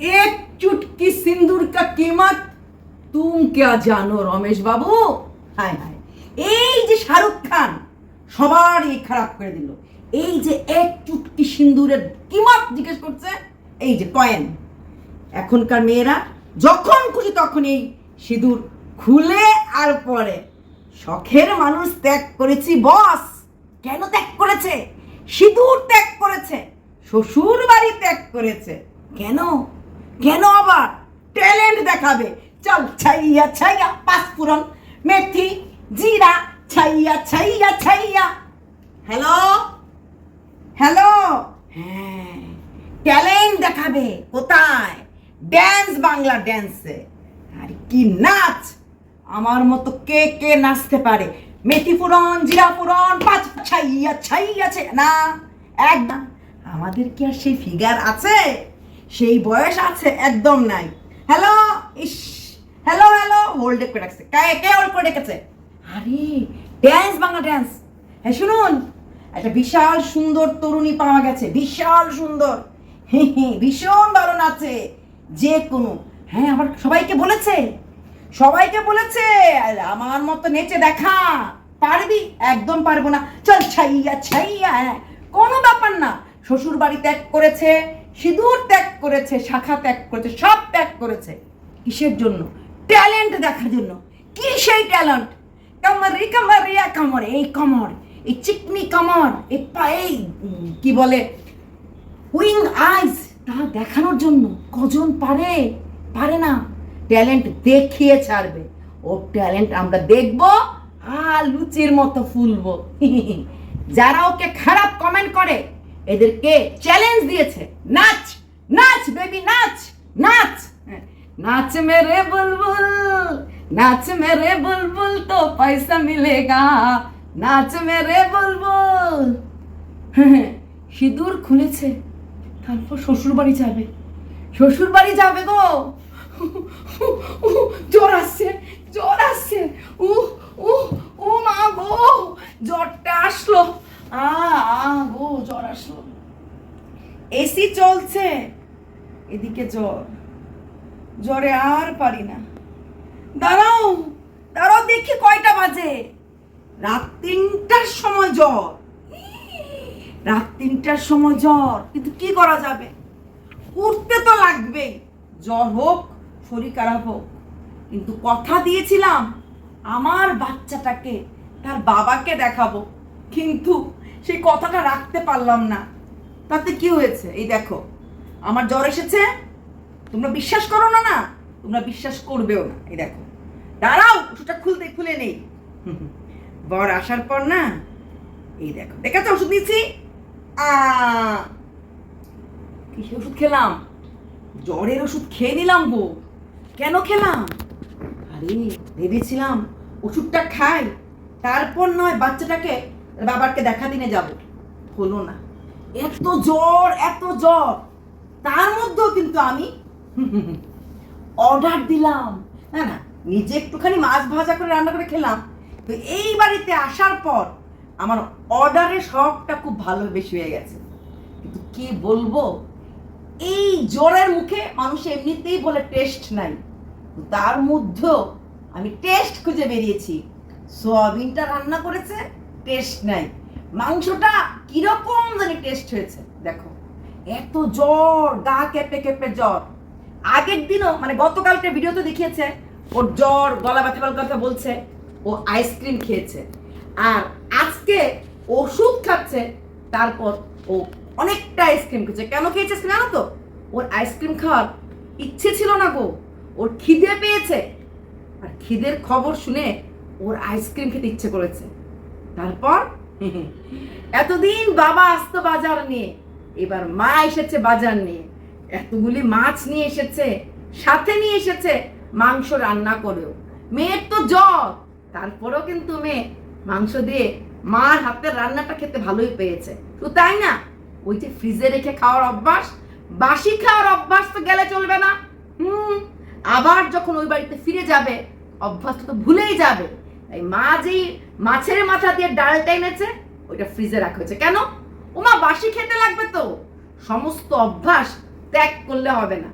एक चुटकी सिंदूर का कीमत तुम क्या জানো রমেশ বাবু হায় হায় এই যে শাহরুখ খান সবার এই খারাপ করে দিল এই যে এক চুটকি সিন্দুরের কিমত জিজ্ঞেস করছে এই যে কয়েন এখনকার মেয়েরা যখন খুশি তখন এই সিঁদুর খুলে আর পরে শখের মানুষ ত্যাগ করেছি বস কেন ত্যাগ করেছে সিঁদুর ত্যাগ করেছে শ্বশুর বাড়ি ত্যাগ করেছে কেন কেন আবার ট্যালেন্ট দেখাবে? চল ছাইয়া ছাইয়া পাঁচফুরন মেথি, জিরা, ছাইয়া ছাইয়া ছাইয়া। হ্যালো? হ্যালো? হ্যাঁ। ট্যালেন্ট দেখাবে কোথায়? ড্যান্স বাংলা ড্যান্সে। আর কি নাচ? আমার মতো কে কে নাচতে পারে? মেথি পুরন, জিরা পুরন, পাঁচ ছাইয়া ছাইয়া না, একদম। আমাদের কি আর সেই ফিগার আছে? সেই বয়স আছে, একদম নাই। হ্যালো ইস হ্যালো হ্যালো হোল্ড করে রাখছে। কে কে হোল্ড করে রেখেছে? আরে ড্যান্স বাংলা ড্যান্স হ্যাঁ শুনুন। একটা বিশাল সুন্দর তরুণী পাওয়া গেছে, বিশাল সুন্দর। ভীষণ ভালো নাচে যে কোনো। হ্যাঁ আবার সবাইকে বলেছে। সবাইকে বলেছে আমার মতো নেচে দেখা। পারবি? একদম পারব না। চল ছাইয়া ছাইয়া হ্যাঁ। কোনো ব্যাপার না। শ্বশুর বাড়ি ত্যাগ করেছে। সিঁদুর ত্যাগ করেছে শাখা ত্যাগ করেছে সব ত্যাগ করেছে। কিসের জন্য? ট্যালেন্ট দেখার জন্য। কি সেই ট্যালেন্ট? কামারি কামারিয়া কামর এই কমর এই চিকনি কামর এই পা- এই উম, কি বলে উইং আইস তা দেখানোর জন্য। কজন পারে? পারে না। ট্যালেন্ট দেখিয়ে ছাড়বে। ও ট্যালেন্ট আমরা দেখব আর লুচির মতো ফুলবো। যারা ওকে খারাপ কমেন্ট করে এদেরকে চ্যালেঞ্জ দিয়েছে। নাচ নাচ বেবি নাচ নাচ। নাচ মেরে বুলবুল, নাচ মেরে বুলবুল তো পয়সা মিলেগা। নাচ মেরে বুলবুল। সিঁদুর খুলেছে, তারপর শ্বশুর বাড়ি যাবে। শ্বশুর বাড়ি যাবে গো। জ্বর আসছে জ্বর আসছে। উ উ ও মা গো, জ্বরটা আসলো। আ গো, জ্বর আসলো। এসি চলছে। এদিকে জ্বর। জ্বরে আর পারি না। দাঁড়াও দাঁড়াও দেখি কয়টা বাজে। রাত তিনটার সময় জ্বর। রাত তিনটার সময় জ্বর। কিন্তু কি করা যাবে? উঠতে তো লাগবেই জ্বর হোক, শরীর খারাপ হোক। কিন্তু কথা দিয়েছিলাম, আমার বাচ্চাটাকে, তার বাবাকে দেখাবো। কিন্তু সেই কথাটা রাখতে পারলাম না। তাতে কি হয়েছে? এই দেখো, আমার জ্বর এসেছে, তোমরা বিশ্বাস করো না না, তোমরা বিশ্বাস করবেও না। এই দেখো, দাঁড়াও, ওষুধটা খুলতে, খুলে নেই। বর আসার পর না, এই দেখো, দেখেছ ওষুধ নিয়েছি? আ, কিসের ওষুধ খেলাম? জ্বরের ওষুধ খেয়ে নিলাম গো। কেন খেলাম? আরে, ভেবেছিলাম ওষুধটা খাই, তারপর নয় বাচ্চাটাকে বাবাকে দেখা দিনে যাব। হলো না। এত জ্বর এত জ্বর। তার মধ্যেও কিন্তু আমি অর্ডার দিলাম। না না, নিজে একটুখানি মাছ ভাজা করে রান্না করে খেলাম। তো এই বাড়িতে আসার পর আমার অর্ডারের শখটা খুব ভালো বেশি হয়ে গেছে। কিন্তু কি বলব? এই জ্বরের মুখে মানুষ এমনিতেই বলে টেস্ট নাই। তার মধ্যেও আমি টেস্ট খুঁজে বেরিয়েছি। সোয়াবিনটা রান্না করেছে টেস্ট নাই। মাংসটা কীরকম জানি টেস্ট হয়েছে, দেখো। এত জ্বর, গা কেঁপে কেঁপে জ্বর। আগের দিনও মানে গতকালকে ভিডিওতে দেখিয়েছে, ওর জ্বর, গলা ব্যথা কথা বলছে, ও আইসক্রিম খেয়েছে। আর আজকে ওষুধ খাচ্ছে, তারপর ও অনেকটা আইসক্রিম খেয়েছে। কেন খেয়েছে জানো তো? ওর আইসক্রিম খাওয়ার ইচ্ছে ছিল না গো। ওর খিদে পেয়েছে। আর খিদের খবর শুনে ওর আইসক্রিম খেতে ইচ্ছে করেছে। তারপর? এতদিন বাবা আসতো বাজার নিয়ে, এবার মা এসেছে বাজার নিয়ে। এতগুলি মাছ নিয়ে এসেছে, সাথে নিয়ে এসেছে, মাংস রান্না করেও। মেয়ের তো জ্বর, তারপরেও কিন্তু মেয়ে মাংস দিয়ে মার হাতের রান্নাটা খেতে ভালোই পেয়েছে। তো তাই না? ওই যে ফ্রিজে রেখে খাওয়ার অভ্যাস, বাসি খাওয়ার অভ্যাস তো গেলে চলবে না। হুম, আবার যখন ওই বাড়িতে ফিরে যাবে অভ্যাসটা তো ভুলেই যাবে। তাই মা যেই মাছের মাথা দিয়ে ডালটা এনেছে, ওইটা ফ্রিজে রাখা হয়েছে। কেন? ওমা, বাসি খেতে লাগবে তো। সমস্ত অভ্যাস ত্যাগ করলে হবে না।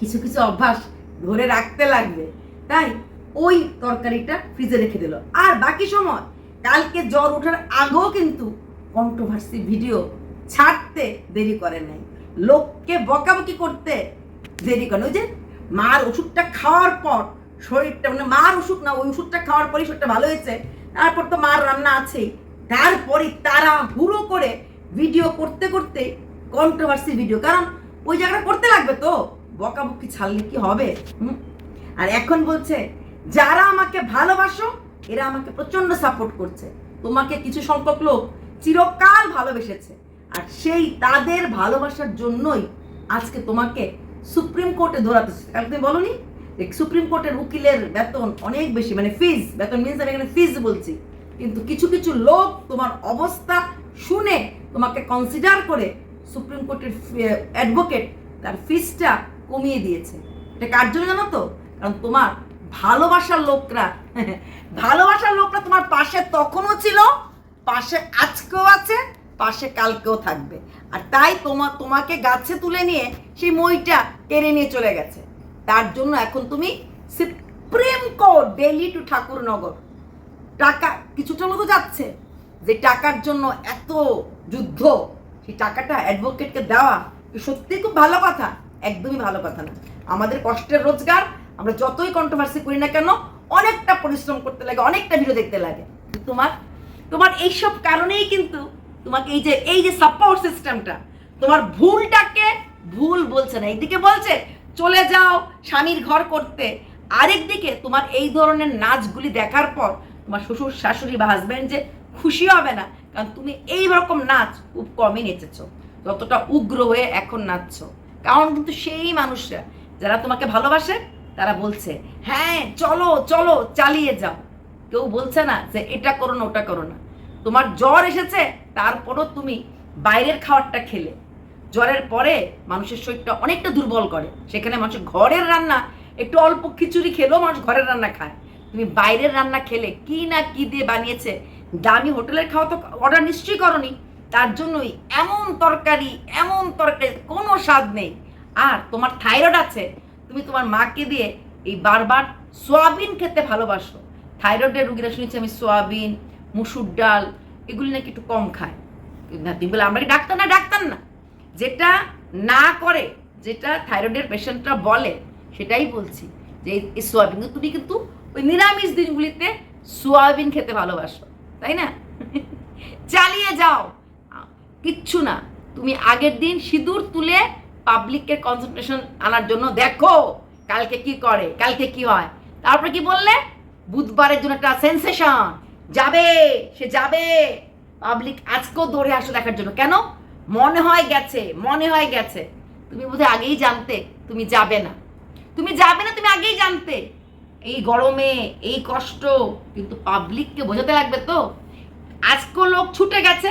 কিছু কিছু অভ্যাস ধরে রাখতে লাগবে। তাই ওই তরকারিটা ফ্রিজে রেখে দিল। আর বাকি সময়, কালকে জ্বর ওঠার আগেও কিন্তু কন্ট্রোভার্সি ভিডিও ছাড়তে দেরি করে নাই। লোককে বকাবকি করতে দেরি করে ওই যে মার ওষুধটা খাওয়ার পর শরীরটা মানে মার ওষুধ না, ওই ওষুধটা খাওয়ার পরই শরীরটা ভালো হয়েছে। তারপর তো মার রান্না আছেই তারপরে তারা হুড়ো করে ভিডিও করতে করতে কন্ট্রোভার্সি ভিডিও কারণ ওই জায়গাটা করতে লাগবে তো। বকাবকি ছাড়লে কি হবে? আর এখন বলছে, যারা আমাকে ভালোবাসো, এরা আমাকে প্রচণ্ড সাপোর্ট করছে। তোমাকে কিছু সংখ্যক লোক চিরকাল ভালোবেসেছে। আর সেই তাদের ভালোবাসার জন্যই আজকে তোমাকে সুপ্রিম কোর্টে ধরাতে কারণ তুমি বলনি? সুপ্রিম কোর্টের উকিলের বেতন অনেক বেশি মানে ফিজ বেতন মিনস আমি এখানে ফিজ বলছি। কিন্তু কিছু কিছু লোক তোমার অবস্থা শুনে তোমাকে কনসিডার করে সুপ্রিম কোর্টের অ্যাডভোকেট তার ফিজটা কমিয়ে দিয়েছে। এটা কার জন্য জানো তো? কারণ তোমার ভালোবাসার লোকরা ভালোবাসার লোকরা তোমার পাশে তখনও ছিল, পাশে আজকেও আছে, পাশে কালকেও থাকবে। আর তাই তোমা, তোমাকে গাছে তুলে নিয়ে সেই মইটা কেড়ে নিয়ে চলে গেছে। তার জন্য এখন তুমি supreme court Delhi to Thakurnagar টাকা কিছুটা মতো যাচ্ছে, যে টাকার জন্য এত যুদ্ধ, সেই টাকাটা অ্যাডভোকেটকে দেওয়া সত্যি খুব ভালো কথা? একদমই ভালো কথা না। আমাদের কষ্টের রোজগার, আমরা যতই কন্ট্রোভার্সি করি না কেন, অনেকটা পরিশ্রম করতে লাগে, অনেকটা ভিডিও দেখতে লাগে। তোমার তোমার এইসব কারণেই কিন্তু তোমাকে এই যে এই যে সাপোর্ট সিস্টেমটা তোমার ভুলটাকে ভুল বলছে না। এইদিকে বলছে চলে যাও স্বামীর ঘর করতে। আরেকদিকে তোমার এই ধরনের নাচগুলি দেখার পর তোমার শ্বশুর, শাশুড়ি বা হাজব্যান্ড যে খুশি হবে না, কারণ তুমি এই রকম নাচ খুব কমই নেচেছ। যতটা উগ্র হয়ে এখন নাচছো। কারণ কিন্তু সেই মানুষরা, যারা তোমাকে ভালোবাসে, তারা বলছে হ্যাঁ চলো চলো, চালিয়ে যাও। কেউ বলছে না যে, এটা করো না, ওটা করো না। তোমার জ্বর এসেছে, তারপরও তুমি বাইরের খাবারটা খেলে। জ্বরের পরে মানুষের শরীরটা অনেকটা দুর্বল করে। সেখানে মানুষের ঘরের রান্না, একটু অল্প খিচুড়ি খেলেও মানুষ ঘরের রান্না খায়। তুমি বাইরের রান্না খেলে কি না কি দিয়ে বানিয়েছে, দামি হোটেলের খাওয়া তো অর্ডার নিশ্চয়ই করনি। তার জন্যই এমন তরকারি এমন তরকারি, কোনো স্বাদ নেই। আর তোমার থাইরয়েড আছে, তুমি তোমার মাকে দিয়ে এই বারবার সোয়াবিন খেতে ভালোবাসো। থাইরয়েডের রুগীরা শুনেছি আমি সোয়াবিন, মুসুর ডাল, এগুলি নাকি একটু কম খায়। না, তুমি বলে, আমরা কি ডাক্তার? না ডাক্তার না। যেটা না করে, যেটা থাইরয়েডের পেশেন্টরা বলে, সেটাই বলছি যে এই সোয়াবিন তুমি কিন্তু ওই নিরামিষ দিনগুলিতে সোয়াবিন খেতে ভালোবাসো, তাই না? চালিয়ে যাও। কিচ্ছু না। তুমি আগের দিন সিঁদুর তুলে পাবলিককে কনসেন্ট্রেশন আনার জন্য দেখো কালকে কি করে, কালকে কি হয়। তারপরে কি বললে? বুধবারের জন্য একটা সেন্সেশন যাবে, সে যাবে। পাবলিক আজকেও দৌড়ে আসো দেখার জন্য। কেন? মনে হয় গেছে, মনে হয় গেছে। তুমি বোধহয় আগেই জানতে, তুমি যাবে না। তুমি যাবে না, তুমি আগেই জানতে। এই গরমে, এই কষ্ট, কিন্তু পাবলিককে বোঝাতে লাগবে তো। আজকেও লোক ছুটে গেছে।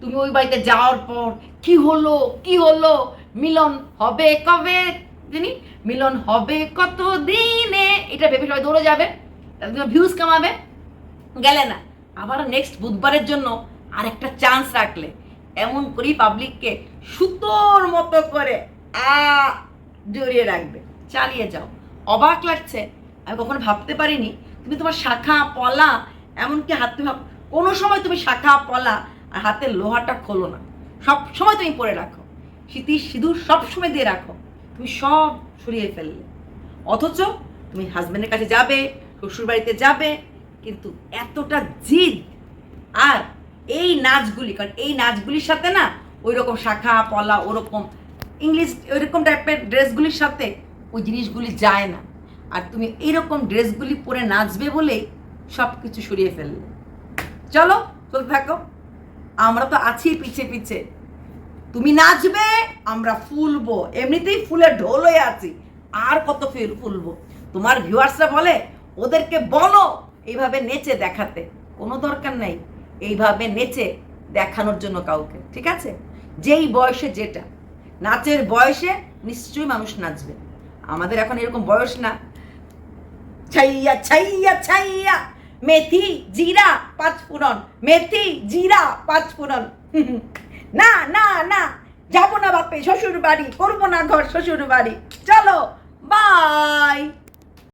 তুমি ওই বাড়িতে যাওয়ার পর কি হলো কি হলো? মিলন হবে কবে জানি? মিলন হবে কত দিনে এটা ভেবে সবাই দৌড়ে যাবে। তাহলে ভিউজ কামাবে। গেলে না। আবার নেক্সট বুধবারের জন্য আর একটা চান্স রাখলে। এমন করেই পাবলিককে সুতোর মতো করে, আ, জড়িয়ে রাখবে। চালিয়ে যাও। অবাক লাগছে। আমি কখনো ভাবতে পারিনি, তুমি তোমার শাখা, পলা, এমনকি হাতে ভাব কোনো সময় তুমি শাখা, পলা আর হাতের লোহাটা খোলো না। সব সময় তুমি পরে রাখো। স্মৃতি সিঁদুর সব সময় দিয়ে রাখো। তুমি সব সরিয়ে ফেললে। অথচ তুমি হাজব্যান্ডের কাছে যাবে শ্বশুর বাড়িতে যাবে, কিন্তু এতটা জিদ আর এই নাচগুলি, কারণ এই নাচগুলির সাথে না ওই রকম শাখা, পলা, ওরকম ইংলিশ ওইরকম টাইপের ড্রেসগুলির সাথে ওই জিনিসগুলি যায় না। আর তুমি এইরকম ড্রেসগুলি পরে নাচবে বলেই সব কিছু সরিয়ে ফেললে। চলো, চলতে থাকো। আমরা তো আছি পিছে পিছে। তুমি নাচবে, আমরা ফুলবো। এমনিতেই ফুলের ঢোল হয়ে আছি। আর কত ফিল ফুলবো। তোমার ভিউয়ার্সরা বলে, ওদেরকে বলো এইভাবে নেচে দেখাতে। কোনো দরকার নেই। এইভাবে নেচে দেখানোর জন্য কাউকে, ঠিক আছে? যেই বয়সে যেটা, নাচের বয়সে নিশ্চয়ই মানুষ নাচবে। আমাদের এখন এরকম বয়স না। ছাইয়া ছাইয়া ছাইয়া, মেথি, জিরা, পাঁচ ফোড়ন, মেথি, জিরা, পাঁচ ফোড়ন। না না না, যাব না বাপে শ্বশুর বাড়ি করব না ঘর শ্বশুর বাড়ি চলো বাই